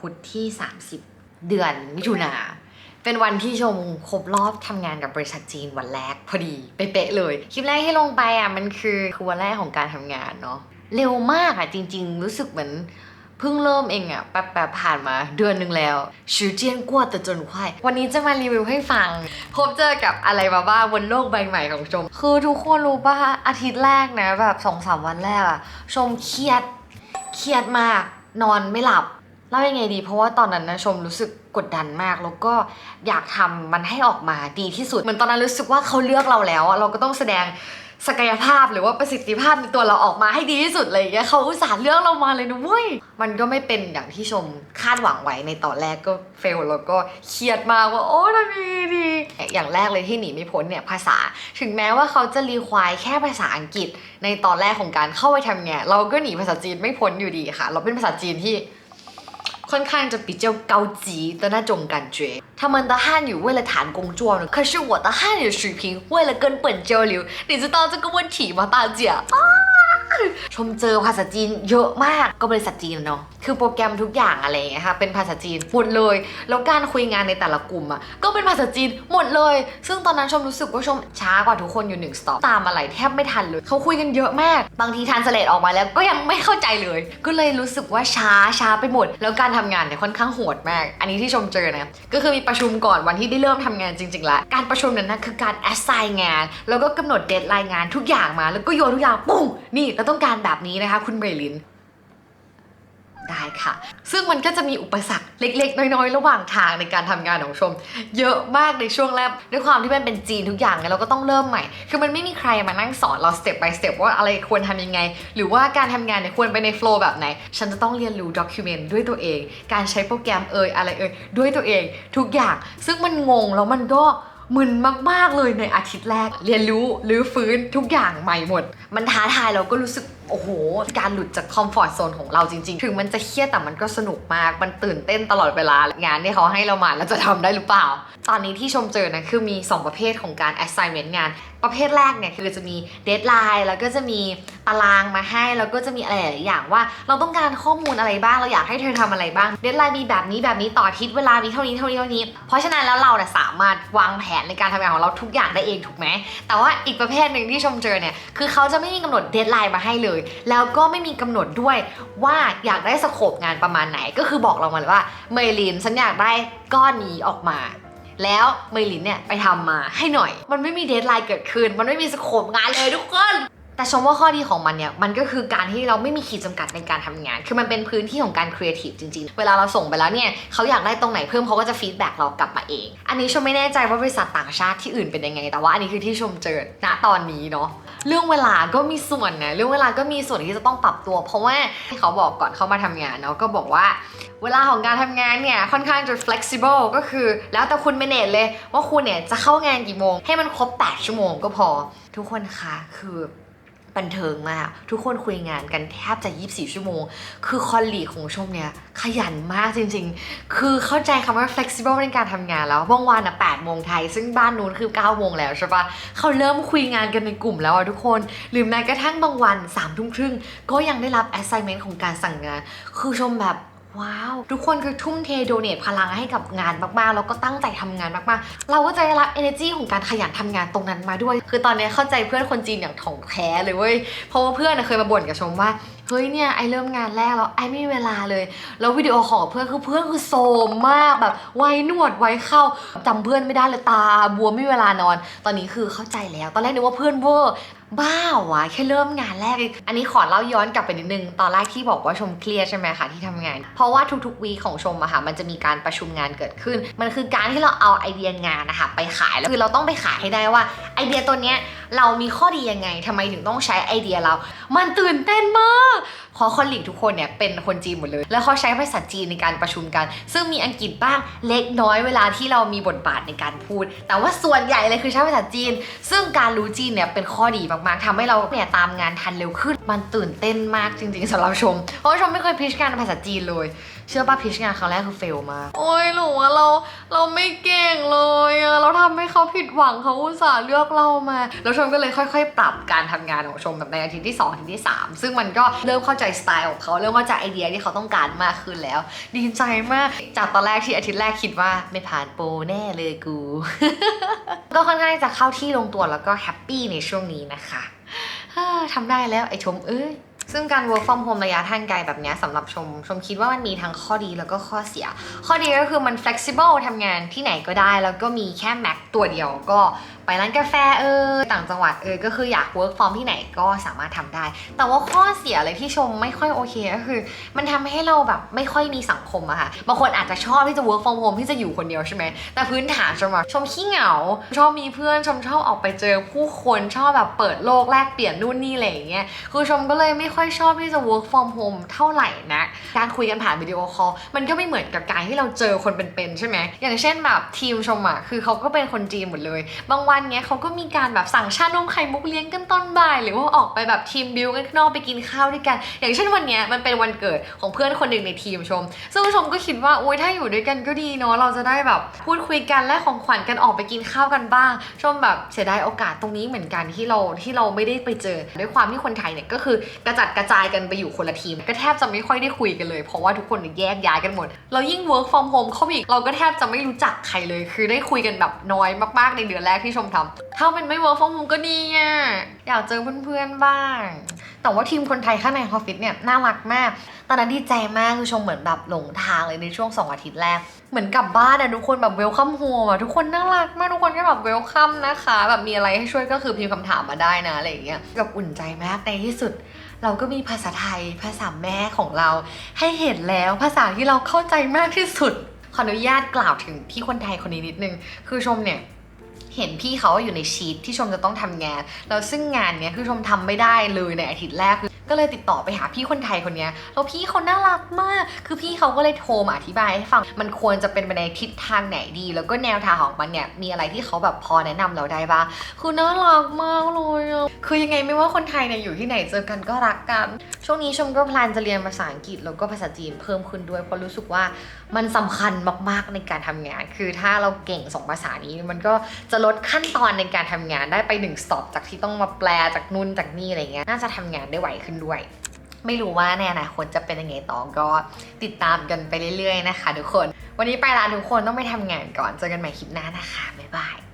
พุธที่ 30 เดือนมิถุนาเป็นวันที่ชมครบรอบทำงานกับบริษัทจีนวันแรกพอดีเป๊ะเลย คลิปแรกที่ลงไปอะมันคือคือวันแรกของการทำงานเนาะเร็วมากอะจริง ๆ รู้สึกเหมือนเพิ่งเริ่มเองอะแป๊บๆผ่านมาเดือนหนึ่งแล้วชิวเจียนกว่าแต่จนควายวันนี้จะมารีวิวให้ฟัง พบเจอกับอะไรมาบ้างบนโลกใบใหม่ของชม คือทุกคนรู้ป่ะอาทิตย์แรกนะแบบสองสามวันแรกอะชมเครียดเครียดมากนอนไม่หลับ เล่ายังไงดี เพราะว่าตอนนั้นนะชมรู้สึกกดดันมาก แล้วก็อยากทำมันให้ออกมาดีที่สุด เหมือนตอนนั้นรู้สึกว่าเขาเลือกเราแล้วอะเราก็ต้องแสดงศักยภาพหรือว่าประสิทธิภาพในตัวเราออกมาให้ดีที่สุดเลยเงี้ยเขาอุตส่าห์เลือกเรามาเลยนะเว้ย มันก็ไม่เป็นอย่างที่ชมคาดหวังไว้ในตอนแรกก็เฟลแล้วก็เครียดมากว่าโอ้ทำยังไงดีอย่างแรกเลยที่หนีไม่พ้นเนี่ยภาษา ถึงแม้ว่าเขาจะรีควายแค่ภาษาอังกฤษ ในตอนแรกของการเข้าไปทำงานเราก็หนีภาษาจีนไม่พ้นอยู่ดีค่ะ เราเป็นภาษาจีนที่ ค่อนข้างจะ比较高级的那种感觉。他们的汉语为了谈工作呢，可是我的汉语水平为了根本交流，你知道这个问题吗，大家？啊！ ชมเจอภาษาจีนเยอะมากก็บริษัทจีนเนาะคือโปรแกรมทุกอย่างอะไรอย่างเงี้ยค่ะเป็นภาษาจีนหมดเลย แล้วการคุยงานในแต่ละกลุ่มอะก็เป็นภาษาจีนหมดเลย ซึ่งตอนนั้นชมรู้สึกว่าชมช้ากว่าทุกคนอยู่หนึ่งสต็อปตามอะไรแทบไม่ทันเลยเขาคุยกันเยอะมาก บางทีทานสเลตออกมาแล้วก็ยังไม่เข้าใจเลย ก็เลยรู้สึกว่าช้าช้าไปหมด แล้วการทำงานเนี่ยค่อนข้างโหดมาก อันนี้ที่ชมเจอนะก็คือมีประชุมก่อนวันที่ได้เริ่มทำงานจริงๆแล้วการประชุมนั้นนะคือการ assign งาน แล้วก็กำหนดเดทไลน์งานทุกอย่างมา แล้วก็โยนทุกอย่างปุ้งนี่เราต้องการแบบนี้นะคะ คุณเบลินได้ค่ะ ซึ่งมันก็จะมีอุปสรรคเล็ก ๆ น้อย ๆ ระหว่างทางในการทำงานของชม เยอะมากในช่วงแรกด้วยความที่มันเป็นจีนทุกอย่างเราก็ต้องเริ่มใหม่ คือมันไม่มีใครมานั่งสอนเราสเต็ป by สเต็ปว่าอะไรควรทำยังไง หรือว่าการทำงานเนี่ยควรไปในโฟล์แบบไหน ฉันจะต้องเรียนรู้ด็อกิเมนต์ด้วยตัวเอง การใช้โปรแกรมเอ่ยอะไรเอ่ยด้วยตัวเองทุกอย่าง ซึ่งมันงงแล้วมันก็ มึนมากๆเลยในอาทิตย์แรก เรียนรู้หรือฟื้นทุกอย่างใหม่หมด มันท้าทายเราก็รู้สึก โอ้โห การหลุดจากคอมฟอร์ทโซนของเราจริงๆ ถึงมันจะเครียดแต่มันก็สนุกมาก มันตื่นเต้นตลอดเวลางานที่เขาให้เรามาแล้วจะทำได้หรือเปล่า ตอนนี้ที่ชมเจอนะคือมี 2 ประเภทของการ assignment งาน ประเภทแรกเนี่ยคือจะมีเดทไลน์แล้วก็จะมีตารางมาให้ แล้วก็จะมีอะไรหลายอย่างว่า เราต้องการข้อมูลอะไรบ้าง เราอยากให้เธอทำอะไรบ้างเดทไลน์มีแบบนี้แบบนี้ต่อทิตย์เวลามีเท่านี้เท่านี้เท่านี้ เพราะฉะนั้นแล้วเราเนี่ยสามารถวางแผนในการทำงานของเราทุกอย่างได้เองถูกไหมแต่ว่าอีกประเภทหนึ่งที่ชมเจอเนี่ยคือเขาจะไม่มีกำหนดเดทไลน์มาให้เลยแล้วก็ไม่มีกำหนดด้วยว่าอยากได้สโคปงานประมาณไหน ก็คือบอกเรามาเลยว่าเมลินฉันอยากได้ก้อนนี้ออกมาแล้วเมลินเนี่ยไปทำมาให้หน่อย มันไม่มีเดทไลน์เกิดขึ้น มันไม่มีสโคปงานเลยทุกคน แต่ชมว่าข้อดีของมันเนี่ยมันก็คือการที่เราไม่มีขีดจำกัดในการทำงาน คือมันเป็นพื้นที่ของการครีเอทีฟจริงๆ เวลาเราส่งไปแล้วเนี่ยเขาอยากได้ตรงไหนเพิ่มเขาก็จะฟีดแบ็กเรากลับมาเอง อันนี้ชมไม่แน่ใจว่าบริษัทต่างชาติที่อื่นเป็นยังไง แต่ว่าอันนี้คือที่ชมเจอณตอนนี้เนาะ เรื่องเวลาก็มีส่วนนะเรื่องเวลาก็มีส่วนที่จะต้องปรับตัว เพราะว่าที่เขาบอกก่อนเข้ามาทำงานเนาะก็บอกว่าเวลาของการทำงานเนี่ยค่อนข้างจะ flexible ก็คือ แล้วแต่คุณ manage เลยว่าคุณเนี่ยจะเข้างานกี่โมง ให้มันครบ 8 ชั่วโมงก็พอ ทุกคนคะคือ บันเทิงมาก ทุกคนคุยงานกันแทบจะ 24 ชั่วโมง คือคอลลีของชมเนี่ยขยันมากจริงๆ คือเข้าใจคำว่า flexible ในการทำงานแล้วบางวันอะ8โมงไทย ซึ่งบ้านนู้นคือ 9 โมงแล้วใช่ปะเขาเริ่มคุยงานกันในกลุ่มแล้วอะทุกคน หรือแม้กระทั่งบางวัน3ทุ่มครึ่งก็ยังได้รับ assignment ของการสั่งงาน คือชมแบบ ว้าว ทุกคนคือทุ่มเทโดเนทพลังให้กับงานมากๆ แล้วก็ตั้งใจทำงานมากๆ เราก็จะได้รับ energy ของการขยันทำงานตรงนั้นมาด้วย คือตอนนี้เข้าใจเพื่อนคนจีนอย่างถ่องแท้เลยเว้ย เพราะว่าเพื่อนเคยมาบ่นกับชมว่า เฮ้ยเนี่ยไอเริ่มงานแรกแล้วไอไม่มีเวลาเลย แล้ววิดีโอขอเพื่อนคือเพื่อนคือโซมมากแบบไว้หนวดไว้เข้าจำเพื่อนไม่ได้เลยตาบวมไม่มีเวลานอน ตอนนี้คือเข้าใจแล้ว ตอนแรกนึกว่าเพื่อนเวอร์ บ้าวะแค่เริ่มงานแรกเองอันนี้ขอเล่าย้อนกลับไปนิดนึง ตอนแรกที่บอกว่าชมเครียดใช่ไหมคะที่ทำงาน เพราะว่าทุกๆวีของชมอะค่ะมันจะมีการประชุมงานเกิดขึ้น มันคือการที่เราเอาไอเดียงานนะคะไปขายแล้วคือเราต้องไปขายให้ได้ว่าไอเดียตัวเนี้ยเรามีข้อดียังไงทำไมถึงต้องใช้ไอเดียเรา มันตื่นเต้นมาก ราะคอลลีกทุกคนเนี่ยเป็นคนจีนหมดเลย แล้วเขาใช้ภาษาจีนในการประชุมกัน ซึ่งมีอังกฤษบ้างเล็กน้อยเวลาที่เรามีบทบาทในการพูด แต่ว่าส่วนใหญ่เลยคือใช้ภาษาจีน ซึ่งการรู้จีนเนี่ยเป็นข้อดีมากๆทำให้เราเนี่ยตามงานทันเร็วขึ้น มันตื่นเต้นมากจริงๆสำหรับชม เพราะว่าชมไม่เคยพิชกานภาษาจีนเลย เชื่อป่ะพิชงานครั้งแรกคือเฟลมากโอ้ยหนูว่าเราเราไม่เก่งเลยอะเราทำให้เขาผิดหวังเขาอุตส่าห์เลือกเรามา แล้วชมก็เลยค่อย ๆ ปรับการทำงานของชมแบบในอาทิตย์ที่2อาทิตย์ที่ 3 ซึ่งมันก็เริ่มเข้าใจสไตล์ของเขาเริ่มเข้าใจไอเดียที่เขาต้องการมากขึ้นแล้ว ดีใจมากจากตอนแรกที่อาทิตย์แรกคิดว่าไม่ผ่านโปรแน่เลยกู ก็ค่อนข้างจะเข้าที่ลงตัวแล้วก็แฮปปี้ในช่วงนี้นะคะฮ่าทำได้แล้วไอชมเอ้ย ซึ่งการ work from home ระยะทางไกลแบบนี้สำหรับชม ชมคิดว่ามันมีทั้งข้อดีแล้วก็ข้อเสีย ข้อดีก็คือมัน flexible ทำงานที่ไหนก็ได้ แล้วก็มีแค่ Mac ตัวเดียวก็ไปร้านกาแฟเออต่างจังหวัดเออก็คืออยาก work from ที่ไหนก็สามารถทำได้ แต่ว่าข้อเสียเลยที่ชมไม่ค่อยโอเคก็คือ มันทำให้เราแบบไม่ค่อยมีสังคมอะค่ะบางคนอาจจะชอบที่จะ work from home ที่จะอยู่คนเดียวใช่ไหมแต่พื้นฐานชมอะชมขี้เหงา ชอบมีเพื่อนชมชอบออกไปเจอผู้คนชอบแบบเปิดโลกแลกเปลี่ยนนู่นนี่อะไรอย่างเงี้ยคือชมก็เลยไม่ค่อยชอบที่จะ work from home เท่าไหร่นะการคุยกันผ่านวิดีโอคอลมันก็ไม่เหมือนกับการที่เราเจอคนเป็นๆใช่ไหมอย่างเช่นแบบทีมชมอะคือเขาก็เป็นคนจีนหมดเลย บางวันเนี้ยเขาก็มีการแบบสั่งชานมไข่มุกเลี้ยงกันตอนบ่าย หรือว่าออกไปแบบทีมบิวกันข้างนอกไปกินข้าวด้วยกัน อย่างเช่นวันเนี้ยมันเป็นวันเกิดของเพื่อนคนหนึ่งในทีมชม ซึ่งชมก็คิดว่าโอ๊ยถ้าอยู่ด้วยกันก็ดีเนาะเราจะได้แบบพูดคุยกันและของขวัญกันออกไปกินข้าวกันบ้าง ชมแบบเสียดายโอกาสตรงนี้เหมือนกันที่เราที่เราไม่ได้ไปเจอ ด้วยความที่คนไทยเนี่ยก็คือกระจัดกระจายกันไปอยู่คนละทีม ก็แทบจะไม่ค่อยได้คุยกันเลย เพราะว่าทุกคนแยกย้ายกันหมด เรายิ่ง work from home เข้าอีก เราก็แทบจะไม่รู้จักใครเลย คือได้คุยกันแบบน้อยมากๆในเดือนแรกที่ชมทำถ้ามันไม่ work from home ก็ดีอะอยากเจอเพื่อนๆบ้าง แต่ว่าทีมคนไทยข้างในออฟฟิศเนี่ยน่ารักมาก ตอนนั้นดีใจมากคือชมเหมือนแบบหลงทางเลยในช่วงสองอาทิตย์แรก เหมือนกลับบ้านอะทุกคนแบบเวลคัมโฮมอะทุกคนน่ารักมากทุกคนก็แบบเวลคัมนะคะ แบบมีอะไรให้ช่วยก็คือพิมพ์คำถามมาได้นะอะไรอย่างเงี้ยแบบอุ่นใจมากในที่สุด เราก็มีภาษาไทยภาษาแม่ของเรา ให้เห็นแล้วภาษาที่เราเข้าใจมากที่สุดขออนุญาตกล่าวถึงพี่คนไทยคนนี้นิดนึง คือชมเนี่ย เห็นพี่เขาอยู่ในชีตที่ชมจะต้องทำงานแล้วซึ่งงานเนี้ยคือชมทำไม่ได้เลยในอาทิตย์แรกคือ ก็เลยติดต่อไปหาพี่คนไทยคนนี้แล้วพี่เขาน่ารักมาก คือพี่เขาก็เลยโทรมาอธิบายให้ฟัง มันควรจะเป็นไปในทิศทางไหนดี แล้วก็แนวทางของมันเนี่ย มีอะไรที่เขาแบบพอแนะนำเราได้บ้าง คือน่ารักมากเลยอะคือยังไงไม่ว่าคนไทยเนี่ยอยู่ที่ไหนเจอกันก็รักกัน ช่วงนี้ชมก็แพลนจะเรียนภาษาอังกฤษแล้วก็ภาษาจีนเพิ่มขึ้นด้วยเพราะรู้สึกว่ามันสำคัญมากๆในการทำงาน คือถ้าเราเก่งสองภาษานี้มันก็จะลดขั้นตอนในการทำงานได้ไปหนึ่งสต็อปจากที่ต้องมาแปลจากนู่นจากนี่อะไรเงี้ย น่าจะทำงานได้ไวขึ้นด้วย ไม่รู้ว่าในอนาคตจะเป็นยังไงต่อก็ติดตามกันไปเรื่อยๆนะคะ ทุกคน วันนี้ไปละทุกคนต้องไปทำงานก่อนเจอกันใหม่คลิปหน้านะคะบ๊ายบาย